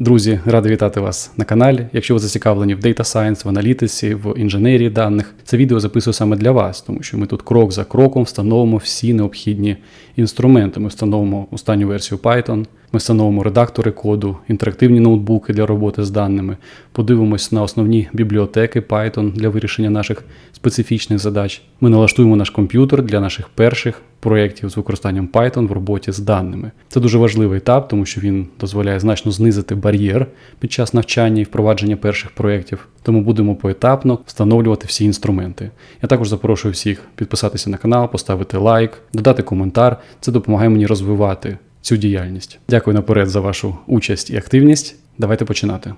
Друзі, радий вітати вас на каналі. Якщо ви зацікавлені в Data Science, в аналітиці, в інженерії даних, це відео записую саме для вас, тому що ми тут крок за кроком встановимо всі необхідні інструменти. Ми встановимо останню версію Python, ми встановимо редактори коду, інтерактивні ноутбуки для роботи з даними, подивимось на основні бібліотеки Python для вирішення наших специфічних задач. Ми налаштуємо наш комп'ютер для наших перших проєктів з використанням Python в роботі з даними. Це дуже важливий етап, тому що він дозволяє значно знизити бар'єр під час навчання і впровадження перших проєктів. Тому будемо поетапно встановлювати всі інструменти. Я також запрошую всіх підписатися на канал, поставити лайк, додати коментар. Це допомагає мені розвивати цю діяльність. Дякую наперед за вашу участь і активність. Давайте починати.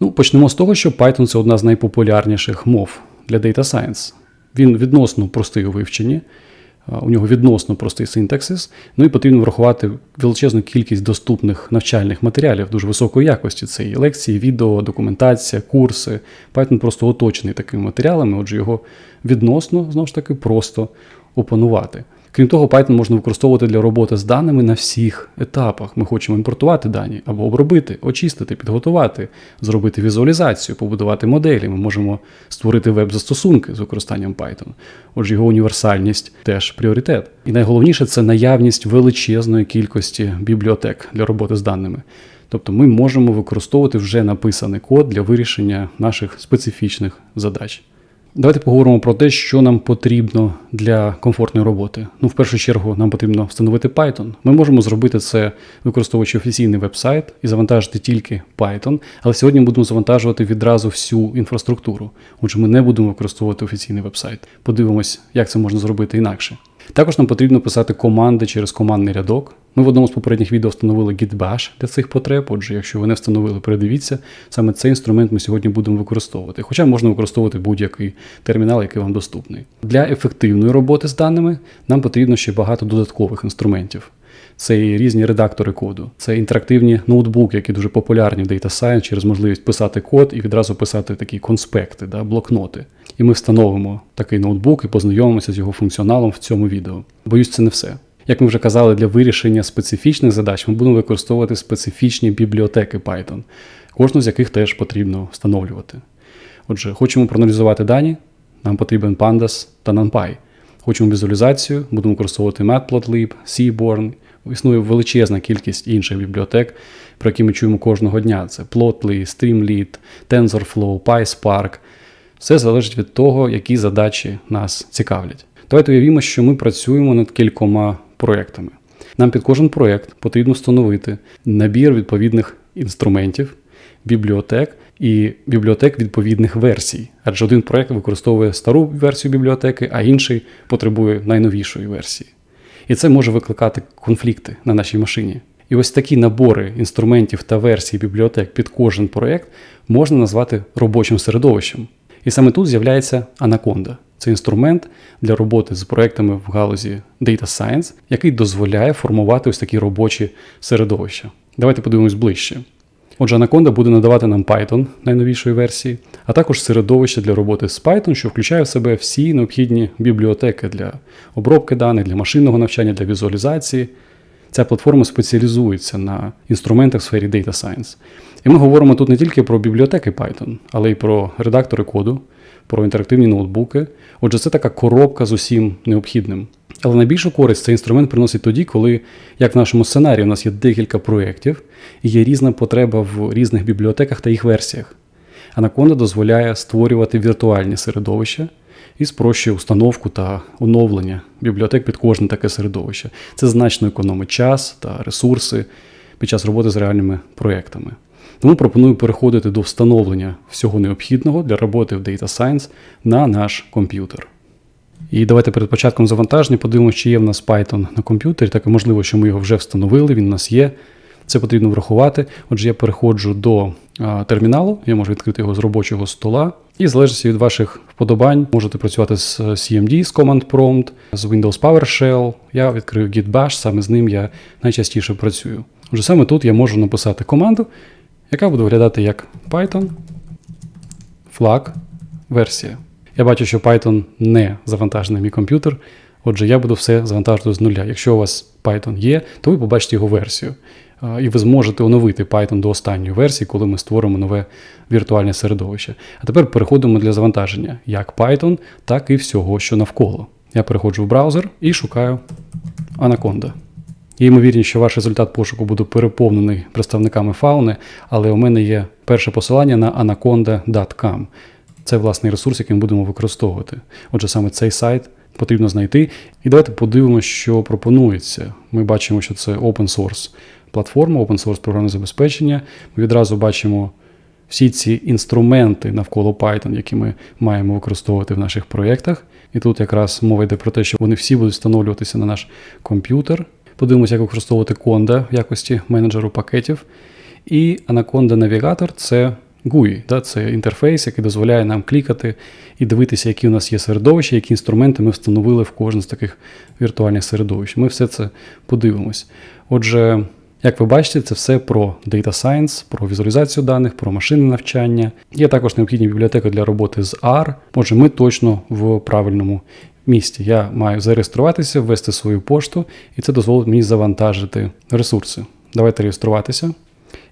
Ну, почнемо з того, що Python це одна з найпопулярніших мов для Data Science. Він відносно простий у вивченні, у нього відносно простий синтаксис, ну і потрібно врахувати величезну кількість доступних навчальних матеріалів дуже високої якості. Це і лекції, відео, документація, курси. Python просто оточений такими матеріалами, отже, його відносно знову ж таки просто опанувати. Крім того, Python можна використовувати для роботи з даними на всіх етапах. Ми хочемо імпортувати дані або обробити, очистити, підготувати, зробити візуалізацію, побудувати моделі. Ми можемо створити веб-застосунки з використанням Python. Отже, його універсальність теж пріоритет. І найголовніше це наявність величезної кількості бібліотек для роботи з даними. Тобто ми можемо використовувати вже написаний код для вирішення наших специфічних задач. Давайте поговоримо про те, що нам потрібно для комфортної роботи. Ну, в першу чергу, нам потрібно встановити Python. Ми можемо зробити це, використовуючи офіційний веб-сайт і завантажити тільки Python, але сьогодні будемо завантажувати відразу всю інфраструктуру. Отже, ми не будемо використовувати офіційний веб-сайт. Подивимось, як це можна зробити інакше. Також нам потрібно писати команди через командний рядок. Ми в одному з попередніх відео встановили Git-Bash для цих потреб. Отже, якщо ви не встановили, передивіться, саме цей інструмент ми сьогодні будемо використовувати. Хоча можна використовувати будь-який термінал, який вам доступний. Для ефективної роботи з даними нам потрібно ще багато додаткових інструментів. Це і різні редактори коду, це інтерактивні ноутбуки, які дуже популярні в Data Science через можливість писати код і відразу писати такі конспекти, да, блокноти. І ми встановимо такий ноутбук і познайомимося з його функціоналом в цьому відео. Боюсь, це не все. Як ми вже казали, для вирішення специфічних задач ми будемо використовувати специфічні бібліотеки Python, кожну з яких теж потрібно встановлювати. Отже, хочемо проаналізувати дані, нам потрібен Pandas та NumPy. Хочемо візуалізацію, будемо використовувати Matplotlib, Seaborn. Існує величезна кількість інших бібліотек, про які ми чуємо кожного дня. Це Plotly, Streamlit, TensorFlow, PySpark. Все залежить від того, які задачі нас цікавлять. Давайте уявімо, що ми працюємо над кількома проєктами. Нам під кожен проєкт потрібно встановити набір відповідних інструментів, бібліотек і бібліотек відповідних версій. Адже один проєкт використовує стару версію бібліотеки, а інший потребує найновішої версії. І це може викликати конфлікти на нашій машині. І ось такі набори інструментів та версій бібліотек під кожен проєкт можна назвати робочим середовищем. І саме тут з'являється Anaconda. Це інструмент для роботи з проектами в галузі Data Science, який дозволяє формувати ось такі робочі середовища. Давайте подивимось ближче. Отже, Anaconda буде надавати нам Python найновішої версії, а також середовище для роботи з Python, що включає в себе всі необхідні бібліотеки для обробки даних, для машинного навчання, для візуалізації. Ця платформа спеціалізується на інструментах в сфері Data Science. І ми говоримо тут не тільки про бібліотеки Python, але й про редактори коду, про інтерактивні ноутбуки. Отже, це така коробка з усім необхідним. Але найбільшу користь цей інструмент приносить тоді, коли, як в нашому сценарії, у нас є декілька проєктів і є різна потреба в різних бібліотеках та їх версіях. Anaconda дозволяє створювати віртуальні середовища і спрощує установку та оновлення бібліотек під кожне таке середовище. Це значно економить час та ресурси під час роботи з реальними проєктами. Тому пропоную переходити до встановлення всього необхідного для роботи в Data Science на наш комп'ютер. І давайте перед початком завантаження подивимося, чи є в нас Python на комп'ютері. Так і можливо, що ми його вже встановили, він у нас є. Це потрібно врахувати. Отже, я переходжу до а, терміналу, я можу відкрити його з робочого стола. І залежно від ваших вподобань, можете працювати з CMD, з Command Prompt, з Windows PowerShell. Я відкрию Git Bash, саме з ним я найчастіше працюю. Отже, саме тут я можу написати команду, яка буде виглядати як Python flag версія. Я бачу, що Python не завантажений мій комп'ютер. Отже, я буду все завантажувати з нуля. Якщо у вас Python є, то ви побачите його версію. І ви зможете оновити Python до останньої версії, коли ми створимо нове віртуальне середовище. А тепер переходимо для завантаження як Python, так і всього, що навколо. Я переходжу в браузер і шукаю Anaconda. Є ймовірність, що ваш результат пошуку буде переповнений представниками фауни, але у мене є перше посилання на anaconda.com. Це власний ресурс, який ми будемо використовувати. Отже, саме цей сайт потрібно знайти. І давайте подивимося, що пропонується. Ми бачимо, що це open source платформа, open source програмне забезпечення. Ми відразу бачимо всі ці інструменти навколо Python, які ми маємо використовувати в наших проєктах. І тут якраз мова йде про те, що вони всі будуть встановлюватися на наш комп'ютер. Подивимося, як використовувати Conda в якості менеджеру пакетів. І Anaconda Navigator це GUI, да, це інтерфейс, який дозволяє нам клікати і дивитися, які у нас є середовища, які інструменти ми встановили в кожне з таких віртуальних середовищ. Ми все це подивимось. Отже, як ви бачите, це все про Data Science, про візуалізацію даних, про машинне навчання. Є також необхідні бібліотеки для роботи з R. Отже, ми точно в правильному місці. Я маю зареєструватися, ввести свою пошту, і це дозволить мені завантажити ресурси. Давайте реєструватися.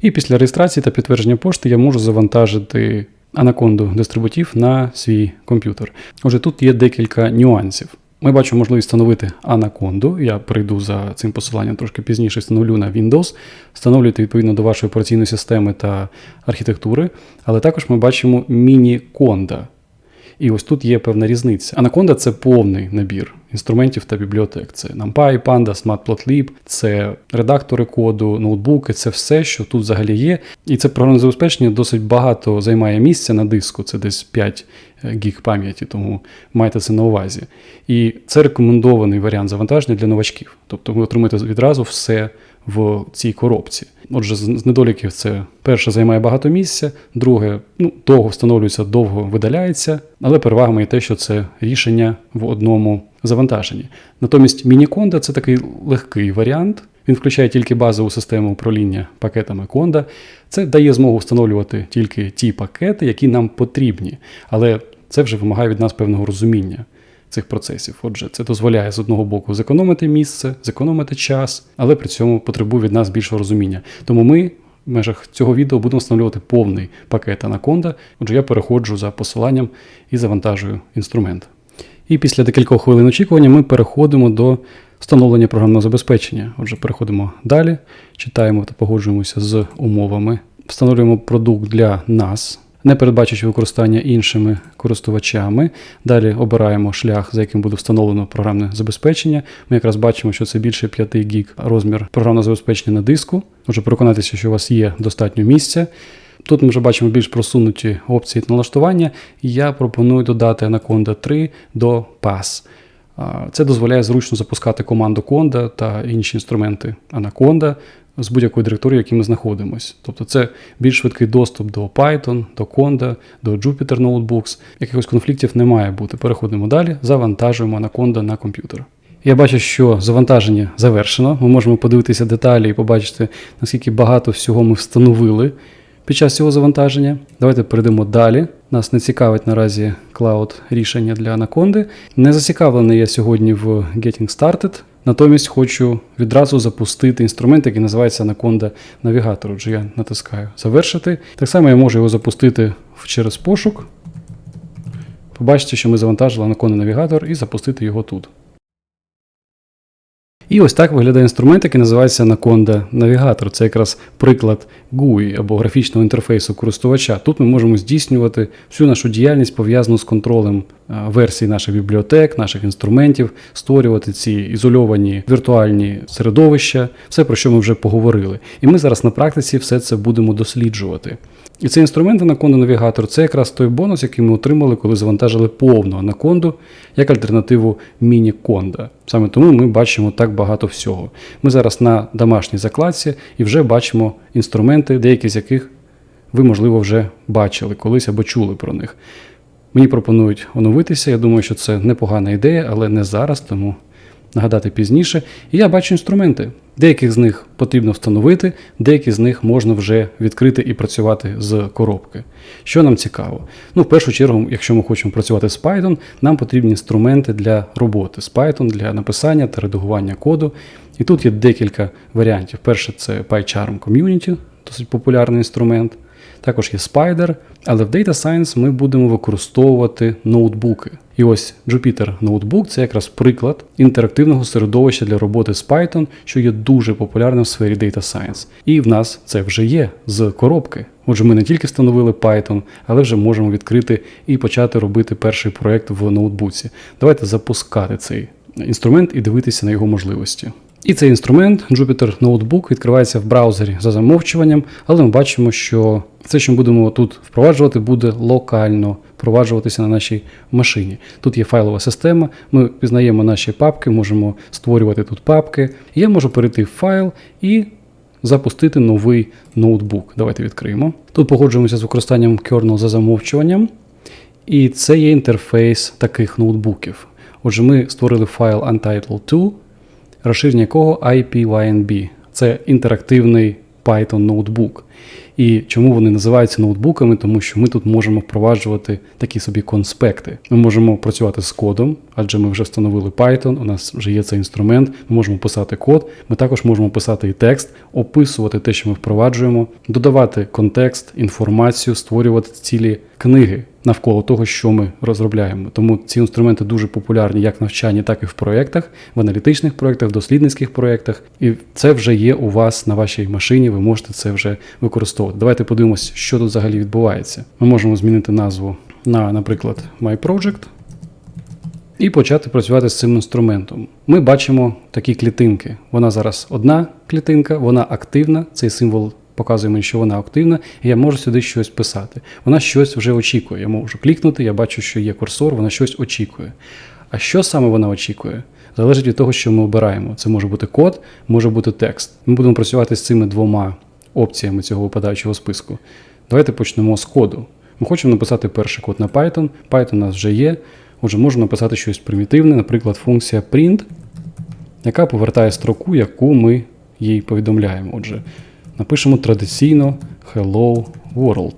І після реєстрації та підтвердження пошти я можу завантажити анаконду дистрибутів на свій комп'ютер. Отже, тут є декілька нюансів. Ми бачимо можливість встановити анаконду. Я прийду за цим посиланням трошки пізніше, встановлю на Windows, встановлюєте відповідно до вашої операційної системи та архітектури. Але також ми бачимо міні-конда. І ось тут є певна різниця. Anaconda – це повний набір інструментів та бібліотек. Це NumPy, Pandas, Matplotlib, це редактори коду, ноутбуки, це все, що тут взагалі є. І це програмне забезпечення досить багато займає місця на диску, це десь 5 гіг пам'яті, тому майте це на увазі. І це рекомендований варіант завантаження для новачків. Тобто ви отримаєте відразу все в цій коробці. Отже, з недоліків це перше займає багато місця, друге, ну, довго встановлюється, довго видаляється, але перевагами є те, що це рішення в одному завантаженні. Натомість Мініконда це такий легкий варіант. Він включає тільки базову систему управління пакетами Conda. Це дає змогу встановлювати тільки ті пакети, які нам потрібні. Але це вже вимагає від нас певного розуміння цих процесів. Отже, це дозволяє з одного боку зекономити місце, зекономити час, але при цьому потребує від нас більшого розуміння. Тому ми в межах цього відео будемо встановлювати повний пакет Anaconda. Отже, я переходжу за посиланням і завантажую інструмент. І після декількох хвилин очікування ми переходимо до встановлення програмного забезпечення. Отже, переходимо далі, читаємо та погоджуємося з умовами, встановлюємо продукт для нас не передбачуючи використання іншими користувачами. Далі обираємо шлях, за яким буде встановлено програмне забезпечення. Ми якраз бачимо, що це більше 5 гіг розмір програмного забезпечення на диску. Отже, переконатися, що у вас є достатньо місця. Тут ми вже бачимо більш просунуті опції налаштування, я пропоную додати Anaconda 3 до PAS. Це дозволяє зручно запускати команду Conda та інші інструменти Anaconda з будь-якої директорії, якій ми знаходимося. Тобто це більш швидкий доступ до Python, до Conda, до Jupyter Notebooks. Якихось конфліктів не має бути. Переходимо далі, завантажуємо Anaconda на комп'ютер. Я бачу, що завантаження завершено. Ми можемо подивитися деталі і побачити, наскільки багато всього ми встановили під час цього завантаження. Давайте перейдемо далі. Нас не цікавить наразі клауд рішення для Anaconda. Не зацікавлений я сьогодні в Getting Started. Натомість хочу відразу запустити інструмент, який називається Anaconda Navigator. Отже, я натискаю Завершити. Так само я можу його запустити через пошук. Побачите, що ми завантажили Anaconda Navigator і запустити його тут. І ось так виглядає інструмент, який називається Anaconda Navigator. Це якраз приклад GUI або графічного інтерфейсу користувача. Тут ми можемо здійснювати всю нашу діяльність пов'язану з контролем версій наших бібліотек, наших інструментів, створювати ці ізольовані віртуальні середовища, все про що ми вже поговорили. І ми зараз на практиці все це будемо досліджувати. І цей інструмент Anaconda Navigator це якраз той бонус, який ми отримали, коли завантажили повну Anaconda як альтернативу міні-конда. Саме тому ми бачимо так багато всього. Ми зараз на домашній закладці і вже бачимо інструменти, деякі з яких ви, можливо, вже бачили колись або чули про них. Мені пропонують оновитися. Я думаю, що це непогана ідея, але не зараз, тому нагадати пізніше. І я бачу інструменти. Деяких з них потрібно встановити, деякі з них можна вже відкрити і працювати з коробки. Що нам цікаво? Ну, в першу чергу, якщо ми хочемо працювати з Python, нам потрібні інструменти для роботи з Python, для написання та редагування коду. І тут є декілька варіантів. Перше, це PyCharm Community, досить популярний інструмент. Також є Spider, але в Data Science ми будемо використовувати ноутбуки. І ось Jupyter Notebook це якраз приклад інтерактивного середовища для роботи з Python, що є дуже популярним в сфері Data Science. І в нас це вже є з коробки. Отже, ми не тільки встановили Python, але вже можемо відкрити і почати робити перший проект в ноутбуці. Давайте запускати цей інструмент і дивитися на його можливості. І цей інструмент Jupyter Notebook відкривається в браузері за замовчуванням, але ми бачимо, що все, що ми будемо тут впроваджувати, буде локально впроваджуватися на нашій машині. Тут є файлова система, ми пізнаємо наші папки, можемо створювати тут папки. Я можу перейти в файл і запустити новий ноутбук. Давайте відкриємо. Тут погоджуємося з використанням kernel за замовчуванням. І це є інтерфейс таких ноутбуків. Отже, ми створили файл Untitled2, розширення якого IPYNB. Це інтерактивний Python ноутбук. І чому вони називаються ноутбуками? Тому що ми тут можемо впроваджувати такі собі конспекти. Ми можемо працювати з кодом, адже ми вже встановили Python, у нас вже є цей інструмент. Ми можемо писати код. Ми також можемо писати і текст, описувати те, що ми впроваджуємо, додавати контекст, інформацію, створювати цілі книги навколо того, що ми розробляємо. Тому ці інструменти дуже популярні як в навчанні, так і в проєктах, в аналітичних проєктах, в дослідницьких проєктах. І це вже є у вас на вашій машині. Ви можете це вже використовувати. Давайте подивимось, що тут взагалі відбувається. Ми можемо змінити назву на, наприклад, My Project. І почати працювати з цим інструментом. Ми бачимо такі клітинки. Вона зараз одна клітинка, вона активна. Цей символ показує мені, що вона активна, і я можу сюди щось писати. Вона щось вже очікує. Я можу клікнути, я бачу, що є курсор, вона щось очікує. А що саме вона очікує? Залежить від того, що ми обираємо. Це може бути код, може бути текст. Ми будемо працювати з цими двома опціями цього випадаючого списку. Давайте почнемо з коду. Ми хочемо написати перший код на Python. Python у нас вже є. Отже, можемо написати щось примітивне, наприклад, функція print, яка повертає строку, яку ми їй повідомляємо. Отже, напишемо традиційно Hello World.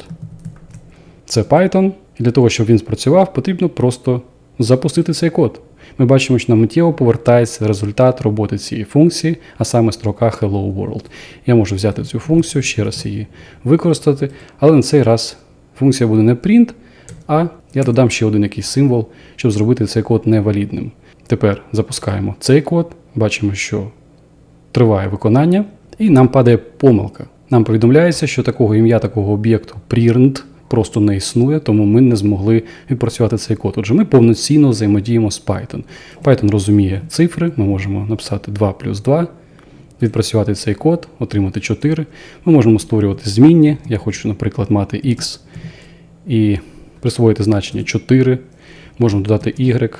Це Python, і для того, щоб він спрацював, потрібно просто запустити цей код. Ми бачимо, що нам миттєво повертається результат роботи цієї функції, а саме строка Hello World. Я можу взяти цю функцію, ще раз її використати, але на цей раз функція буде не print, а я додам ще один якийсь символ, щоб зробити цей код невалідним. Тепер запускаємо цей код, бачимо, що триває виконання, і нам падає помилка. Нам повідомляється, що такого ім'я, такого об'єкту print просто не існує, тому ми не змогли відпрацювати цей код. Отже, ми повноцінно взаємодіємо з Python. Python розуміє цифри, ми можемо написати 2 плюс 2, відпрацювати цей код, отримати 4. Ми можемо створювати змінні. Я хочу, наприклад, мати X і присвоїти значення 4. Можемо додати Y,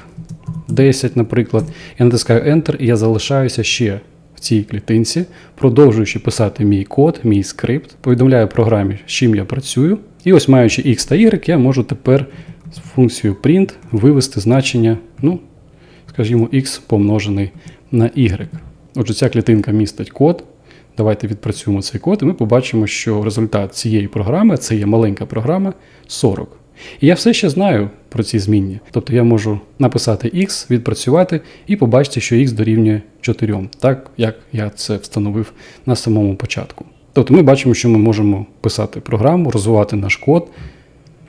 10, наприклад. Я натискаю Enter, і я залишаюся ще в цій клітинці, продовжуючи писати мій код, мій скрипт, повідомляю програмі, з чим я працюю. І ось маючи X та Y, я можу тепер з функцією print вивести значення, ну, скажімо, X помножений на Y. Отже, ця клітинка містить код. Давайте відпрацюємо цей код, і ми побачимо, що результат цієї програми, це є маленька програма, 40. І я все ще знаю про ці змінні. Тобто я можу написати X, відпрацювати і побачити, що X дорівнює 4, так як я це встановив на самому початку. Тобто ми бачимо, що ми можемо писати програму, розвивати наш код.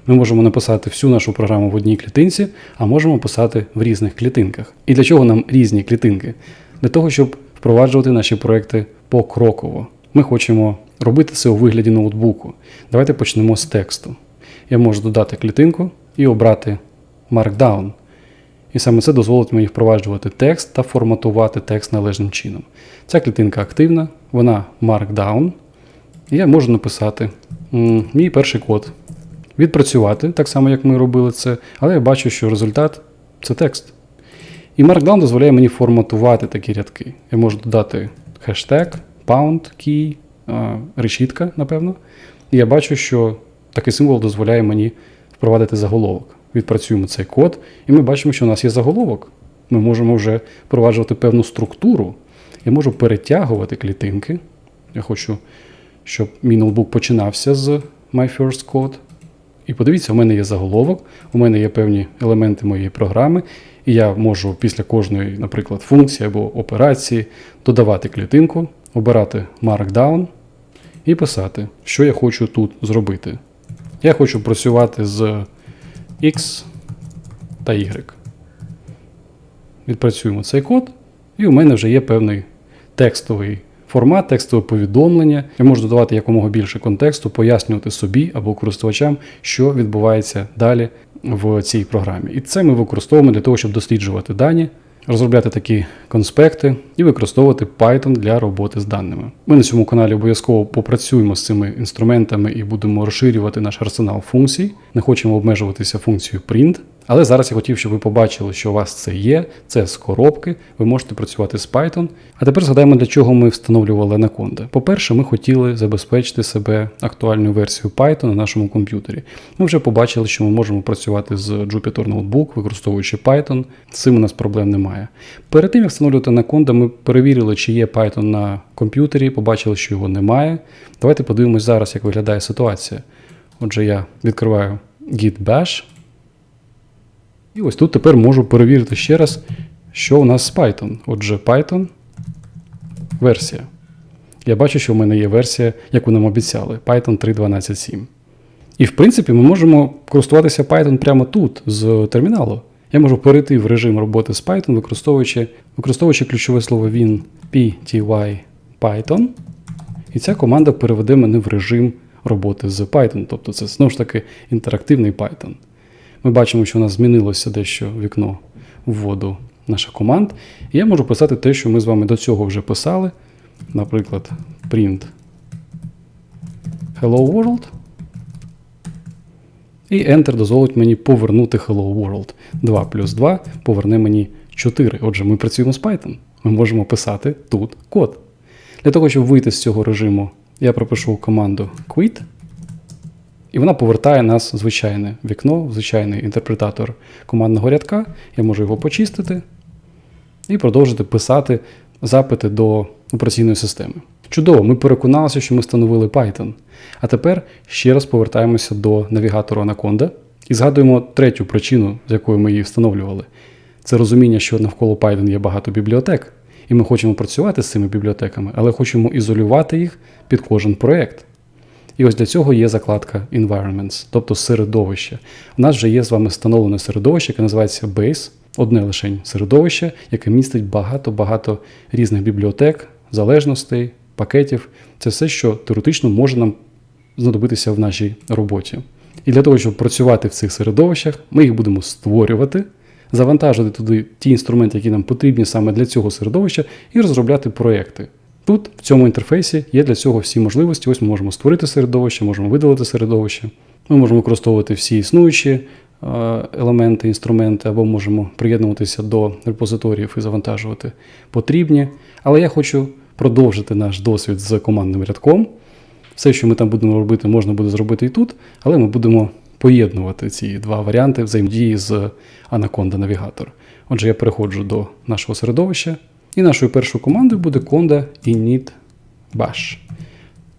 Ми можемо написати всю нашу програму в одній клітинці, а можемо писати в різних клітинках. І для чого нам різні клітинки? Для того, щоб впроваджувати наші проекти покроково. Ми хочемо робити це у вигляді ноутбуку. Давайте почнемо з тексту. Я можу додати клітинку і обрати Markdown. І саме це дозволить мені впроваджувати текст та форматувати текст належним чином. Ця клітинка активна, вона Markdown. І я можу написати мій перший код. Відпрацювати, так само, як ми робили це, але я бачу, що результат це текст. І Markdown дозволяє мені форматувати такі рядки. Я можу додати хештег, pound, key, решітка, напевно. І я бачу, що такий символ дозволяє мені впровадити заголовок. Відпрацюємо цей код, і ми бачимо, що у нас є заголовок. ми можемо вже впроваджувати певну структуру. Я можу перетягувати клітинки. Я хочу, щоб мій ноутбук починався з My First Code. І подивіться, у мене є заголовок, у мене є певні елементи моєї програми, і я можу після кожної, наприклад, функції або операції додавати клітинку, обирати Markdown і писати, що я хочу тут зробити. Я хочу працювати з X та Y. Відпрацюємо цей код, і у мене вже є певний текстовий формат, текстове повідомлення. Я можу додавати якомога більше контексту, пояснювати собі або користувачам, що відбувається далі в цій програмі. І це ми використовуємо для того, щоб досліджувати дані, розробляти такі конспекти і використовувати Python для роботи з даними. Ми на цьому каналі обов'язково попрацюємо з цими інструментами і будемо розширювати наш арсенал функцій. Не хочемо обмежуватися функцією print. Але зараз я хотів, щоб ви побачили, що у вас це є, це з коробки, ви можете працювати з Python. А тепер згадаємо, для чого ми встановлювали Anaconda. По-перше, ми хотіли забезпечити себе актуальною версією Python на нашому комп'ютері. Ми вже побачили, що ми можемо працювати з Jupyter Notebook, використовуючи Python. З цим у нас проблем немає. Перед тим, як встановлювати Anaconda, ми перевірили, чи є Python на комп'ютері, побачили, що його немає. Давайте подивимось зараз, як виглядає ситуація. Отже, я відкриваю Git Bash. І ось тут тепер можу перевірити ще раз, що у нас з Python. Отже, Python версія. Я бачу, що в мене є версія, яку нам обіцяли, Python 3.12.7. І в принципі, ми можемо користуватися Python прямо тут, з терміналу. Я можу перейти в режим роботи з Python, використовуючи, використовуючи ключове слово він pty Python. І ця команда переведе мене в режим роботи з Python. Тобто це знову ж таки інтерактивний Python. Ми бачимо, що у нас змінилося дещо вікно вводу наших команд. І я можу писати те, що ми з вами до цього вже писали. Наприклад, print Hello World. І Enter дозволить мені повернути Hello World. 2 плюс 2 поверне мені 4. Отже, ми працюємо з Python. Ми можемо писати тут код. Для того, щоб вийти з цього режиму, я пропишу команду quit. І вона повертає нас в звичайне вікно, в звичайний інтерпретатор командного рядка. Я можу його почистити і продовжити писати запити до операційної системи. Чудово, ми переконалися, що ми встановили Python. А тепер ще раз повертаємося до навігатору Anaconda і згадуємо третю причину, з якою ми її встановлювали. Це розуміння, що навколо Python є багато бібліотек, і ми хочемо працювати з цими бібліотеками, але хочемо ізолювати їх під кожен проєкт. І ось для цього є закладка Environments, тобто середовище. У нас вже є з вами встановлене середовище, яке називається Base, одне лише середовище, яке містить багато-багато різних бібліотек, залежностей, пакетів. Це все, що теоретично може нам знадобитися в нашій роботі. І для того, щоб працювати в цих середовищах, ми їх будемо створювати, завантажити туди ті інструменти, які нам потрібні саме для цього середовища, і розробляти проекти. Тут, в цьому інтерфейсі, є для цього всі можливості. Ось ми можемо створити середовище, можемо видалити середовище. Ми можемо використовувати всі існуючі е, елементи, інструменти, або можемо приєднуватися до репозиторіїв і завантажувати потрібні. Але я хочу продовжити наш досвід з командним рядком. Все, що ми там будемо робити, можна буде зробити і тут, але ми будемо поєднувати ці два варіанти взаємодії з Anaconda Navigator. Отже, я переходжу до нашого середовища. І нашою першою командою буде conda init bash.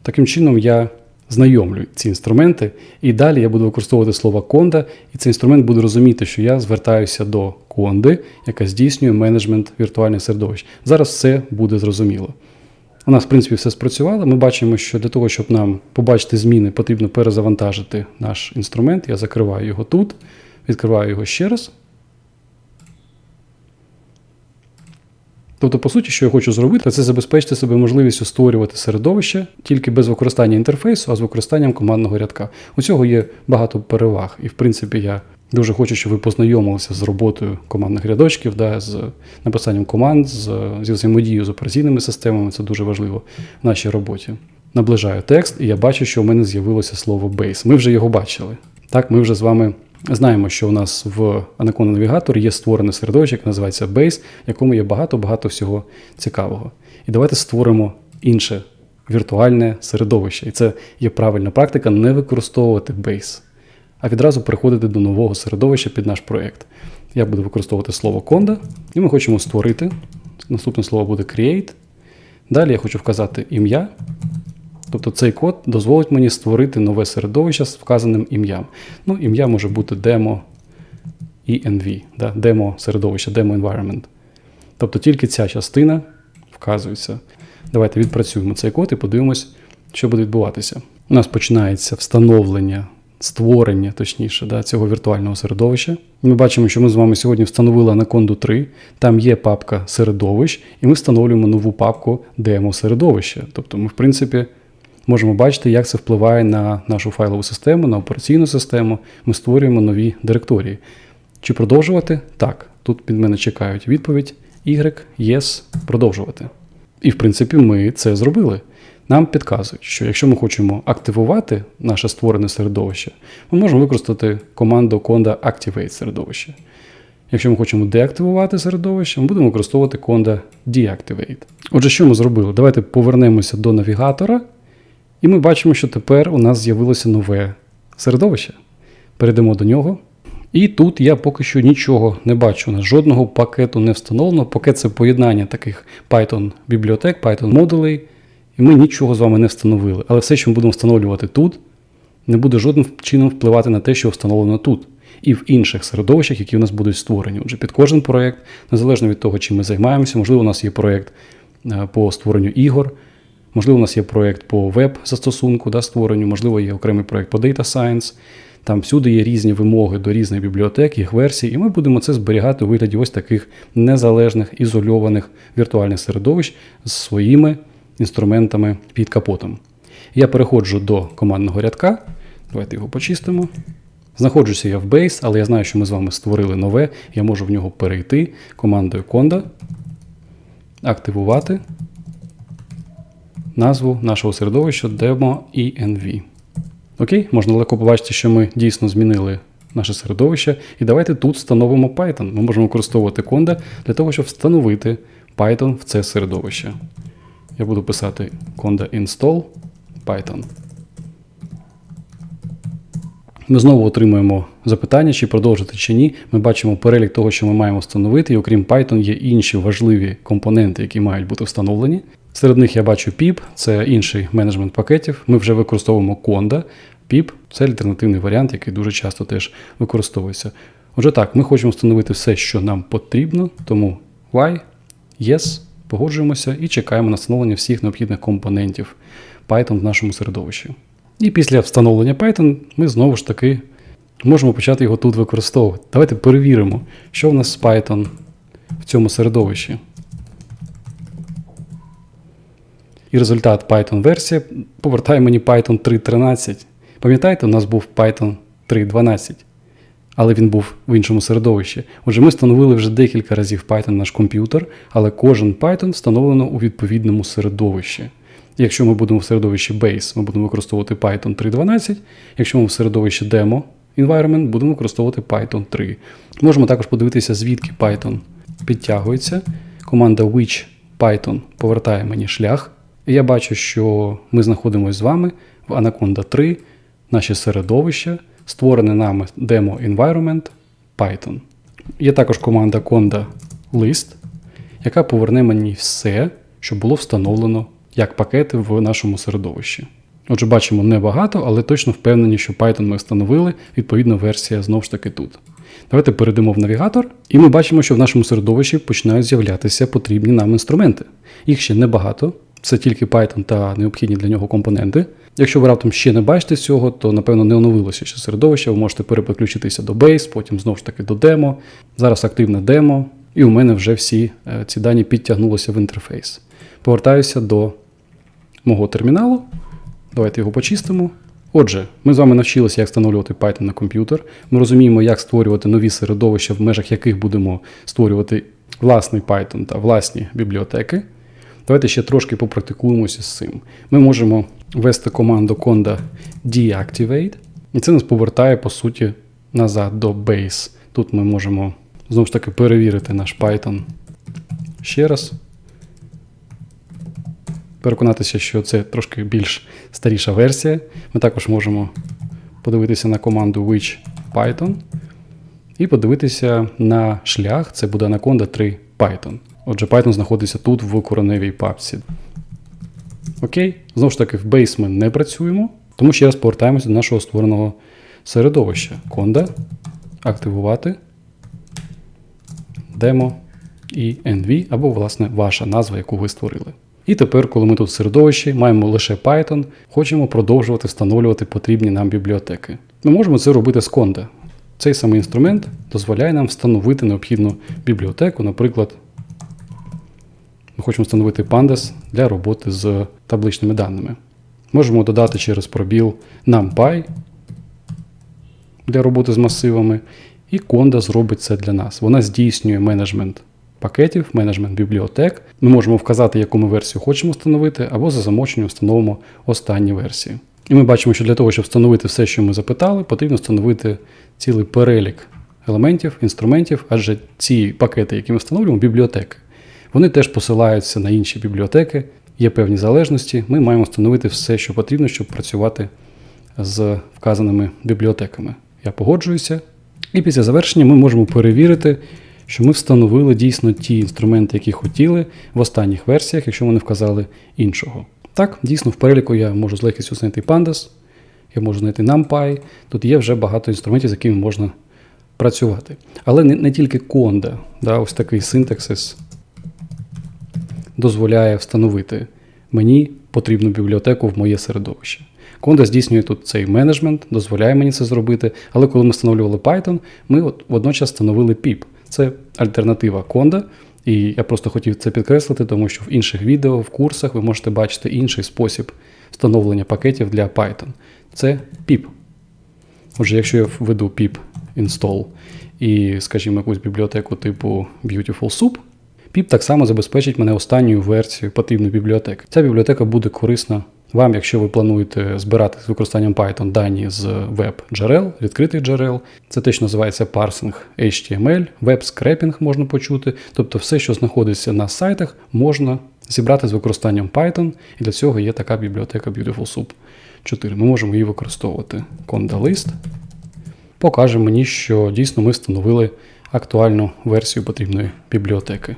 Таким чином, я знайомлю ці інструменти, і далі я буду використовувати слово conda, і цей інструмент буде розуміти, що я звертаюся до конди, яка здійснює менеджмент віртуальних середовищ. Зараз все буде зрозуміло. У нас, в принципі, все спрацювало. Ми бачимо, що для того, щоб нам побачити зміни, потрібно перезавантажити наш інструмент. Я закриваю його тут, відкриваю його ще раз. Тобто, по суті, що я хочу зробити, це забезпечити себе можливістю створювати середовище тільки без використання інтерфейсу, а з використанням командного рядка. У цього є багато переваг. І, в принципі, я дуже хочу, щоб ви познайомилися з роботою командних рядочків, да, з написанням команд, з, зі взаємодією з операційними системами. Це дуже важливо в нашій роботі. Наближаю текст, і я бачу, що у мене з'явилося слово base. Ми вже його бачили. Так, ми вже з вами Знаємо, що у нас в Anaconda Navigator є створене середовище, яке називається Base, в якому є багато-багато всього цікавого. І давайте створимо інше віртуальне середовище. І це є правильна практика не використовувати Base, а відразу переходити до нового середовища під наш проєкт. Я буду використовувати слово conda, і ми хочемо створити. Наступне слово буде create. Далі я хочу вказати ім'я. Тобто цей код дозволить мені створити нове середовище з вказаним ім'ям. Ну, ім'я може бути demo env, да? демо середовище, demo environment. Тобто тільки ця частина вказується. Давайте відпрацюємо цей код і подивимось, що буде відбуватися. У нас починається встановлення, створення, точніше, да, цього віртуального середовища. Ми бачимо, що ми з вами сьогодні встановили Anaconda 3. Там є папка середовищ, і ми встановлюємо нову папку демо середовища. Тобто, ми, в принципі, можемо бачити, як це впливає на нашу файлову систему, на операційну систему. Ми створюємо нові директорії. Чи продовжувати? Так. Тут від мене чекають відповідь Y, Yes, продовжувати. І, в принципі, ми це зробили. Нам підказують, що якщо ми хочемо активувати наше створене середовище, ми можемо використати команду conda activate середовище. Якщо ми хочемо деактивувати середовище, ми будемо використовувати conda deactivate. Отже, що ми зробили? Давайте повернемося до навігатора, і ми бачимо, що тепер у нас з'явилося нове середовище. Перейдемо до нього. І тут я поки що нічого не бачу. У нас жодного пакету не встановлено. Пакет це поєднання таких Python бібліотек, Python модулей. І ми нічого з вами не встановили. Але все, що ми будемо встановлювати тут, не буде жодним чином впливати на те, що встановлено тут, і в інших середовищах, які у нас будуть створені. Отже, під кожен проєкт, незалежно від того, чим ми займаємося, можливо, у нас є проєкт е, по створенню ігор, можливо, у нас є проєкт по веб-застосунку да, створенню, можливо, є окремий проєкт по Data Science. Там всюди є різні вимоги до різних бібліотек, їх версій, і ми будемо це зберігати у вигляді ось таких незалежних ізольованих віртуальних середовищ з своїми інструментами під капотом. Я переходжу до командного рядка. Давайте його почистимо. Знаходжуся я в Base, але я знаю, що ми з вами створили нове. Я можу в нього перейти командою Conda, активувати назву нашого середовища Demo ENV. Окей, можна легко побачити, що ми дійсно змінили наше середовище. І давайте тут встановимо Python. Ми можемо використовувати Conda для того, щоб встановити Python в це середовище. Я буду писати conda install Python. Ми знову отримуємо запитання, чи продовжити чи ні. Ми бачимо перелік того, що ми маємо встановити, і окрім Python є інші важливі компоненти, які мають бути встановлені. Серед них я бачу PIP, це інший менеджмент пакетів. Ми вже використовуємо Conda. PIP це альтернативний варіант, який дуже часто теж використовується. Отже, так, ми хочемо встановити все, що нам потрібно, тому Y, Yes, погоджуємося і чекаємо на встановлення всіх необхідних компонентів Python в нашому середовищі. І після встановлення Python ми знову ж таки можемо почати його тут використовувати. Давайте перевіримо, що в нас з Python в цьому середовищі. І результат Python версія повертає мені Python 3.13. Пам'ятаєте, у нас був Python 3.12, але він був в іншому середовищі. Отже, ми встановили вже декілька разів Python на наш комп'ютер, але кожен Python встановлено у відповідному середовищі. Якщо ми будемо в середовищі Base, ми будемо використовувати Python 3.12. Якщо ми в середовищі Demo Environment, будемо використовувати Python 3. Можемо також подивитися, звідки Python підтягується. Команда which Python повертає мені шлях. Я бачу, що ми знаходимося з вами в Anaconda 3, наше середовище, створене нами Demo Environment Python. Є також команда conda list, яка поверне мені все, що було встановлено як пакети в нашому середовищі. Отже, бачимо небагато, але точно впевнені, що Python ми встановили, відповідно, версія знову ж таки тут. Давайте перейдемо в навігатор, і ми бачимо, що в нашому середовищі починають з'являтися потрібні нам інструменти. Їх ще небагато, це тільки Python та необхідні для нього компоненти. Якщо ви раптом ще не бачите цього, то напевно не оновилося ще середовище. Ви можете переключитися до Base, потім знову ж таки до демо. Зараз активне демо, і у мене вже всі е, ці дані підтягнулися в інтерфейс. Повертаюся до мого терміналу. Давайте його почистимо. Отже, ми з вами навчилися, як встановлювати Python на комп'ютер. Ми розуміємо, як створювати нові середовища, в межах яких будемо створювати власний Python та власні бібліотеки. Давайте ще трошки попрактикуємося з цим. Ми можемо ввести команду conda deactivate, і це нас повертає, по суті, назад до base. Тут ми можемо знову ж таки перевірити наш Python ще раз. Переконатися, що це трошки більш старіша версія. Ми також можемо подивитися на команду which Python і подивитися на шлях. Це буде Anaconda 3 Python. Отже, Python знаходиться тут в короневій папці. Окей, знову ж таки, в base ми не працюємо, тому ще раз повертаємося до нашого створеного середовища. Conda, активувати, демо і NV, або, власне, ваша назва, яку ви створили. І тепер, коли ми тут в середовищі, маємо лише Python, хочемо продовжувати встановлювати потрібні нам бібліотеки. Ми можемо це робити з Conda. Цей самий інструмент дозволяє нам встановити необхідну бібліотеку, наприклад, ми хочемо встановити Pandas для роботи з табличними даними. Можемо додати через пробіл NumPy для роботи з масивами, і Conda зробить це для нас. Вона здійснює менеджмент пакетів, менеджмент бібліотек. Ми можемо вказати, яку ми версію хочемо встановити, або за замовченням встановимо останні версії. І ми бачимо, що для того, щоб встановити все, що ми запитали, потрібно встановити цілий перелік елементів, інструментів, адже ці пакети, які ми встановлюємо, бібліотеки. Вони теж посилаються на інші бібліотеки, є певні залежності. Ми маємо встановити все, що потрібно, щоб працювати з вказаними бібліотеками. Я погоджуюся. І після завершення ми можемо перевірити, що ми встановили дійсно ті інструменти, які хотіли в останніх версіях, якщо не вказали іншого. Так, дійсно, в переліку я можу з легкістю знайти Pandas, я можу знайти NumPy. Тут є вже багато інструментів, з якими можна працювати. Але не, не тільки Conda, да, ось такий синтаксис дозволяє встановити мені потрібну бібліотеку в моє середовище. Conda здійснює тут цей менеджмент, дозволяє мені це зробити, але коли ми встановлювали Python, ми от водночас встановили PIP. Це альтернатива Conda, і я просто хотів це підкреслити, тому що в інших відео, в курсах ви можете бачити інший спосіб встановлення пакетів для Python. Це PIP. Отже, якщо я введу pip install і, скажімо, якусь бібліотеку типу Beautiful Soup, pip так само забезпечить мене останньою версією потрібної бібліотеки. Ця бібліотека буде корисна вам, якщо ви плануєте збирати з використанням Python дані з веб-джерел, відкритих джерел. Це те, що називається parsing HTML, веб-скрепінг можна почути. Тобто все, що знаходиться на сайтах, можна зібрати з використанням Python, і для цього є така бібліотека Beautiful Soup 4. Ми можемо її використовувати. List покаже мені, що дійсно ми встановили актуальну версію потрібної бібліотеки.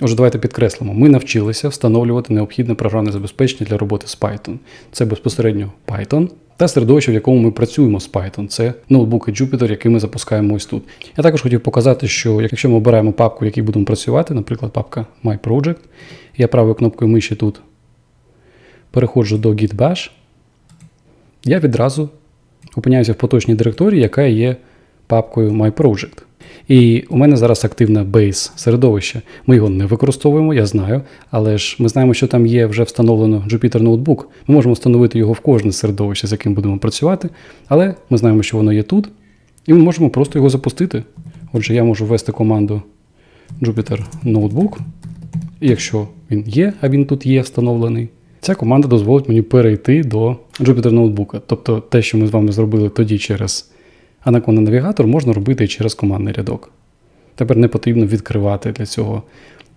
Отже, давайте підкреслимо, ми навчилися встановлювати необхідне програмне забезпечення для роботи з Python. Це безпосередньо Python та середовище, в якому ми працюємо з Python. Це ноутбуки Jupyter, який ми запускаємо ось тут. Я також хотів показати, що якщо ми обираємо папку, в якій будемо працювати, наприклад, папка My Project, я правою кнопкою миші тут переходжу до Git Bash, я відразу опиняюся в поточній директорії, яка є папкою My Project. І у мене зараз активне бейс середовище. Ми його не використовуємо, я знаю, але ж ми знаємо, що там є вже встановлено Jupyter Notebook. Ми можемо встановити його в кожне середовище, з яким будемо працювати, але ми знаємо, що воно є тут, і ми можемо просто його запустити. Отже, я можу ввести команду Jupyter Notebook, і якщо він є, а він тут є встановлений, ця команда дозволить мені перейти до Jupyter Notebook. Тобто те, що ми з вами зробили тоді через Anaconda навігатор можна робити через командний рядок. Тепер не потрібно відкривати для цього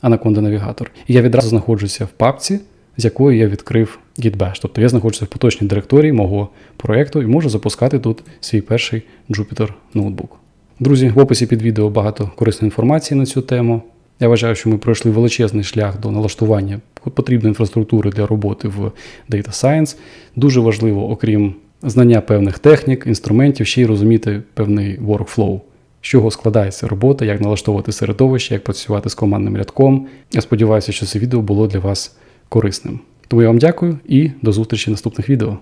Anaconda навігатор. Я відразу знаходжуся в папці, з якої я відкрив Git Тобто я знаходжуся в поточній директорії мого проєкту і можу запускати тут свій перший Jupyter ноутбук. Друзі, в описі під відео багато корисної інформації на цю тему. Я вважаю, що ми пройшли величезний шлях до налаштування потрібної інфраструктури для роботи в Data Science. Дуже важливо, окрім знання певних технік, інструментів, ще й розуміти певний workflow, з чого складається робота, як налаштовувати середовище, як працювати з командним рядком. Я сподіваюся, що це відео було для вас корисним. Тому я вам дякую і до зустрічі в наступних відео.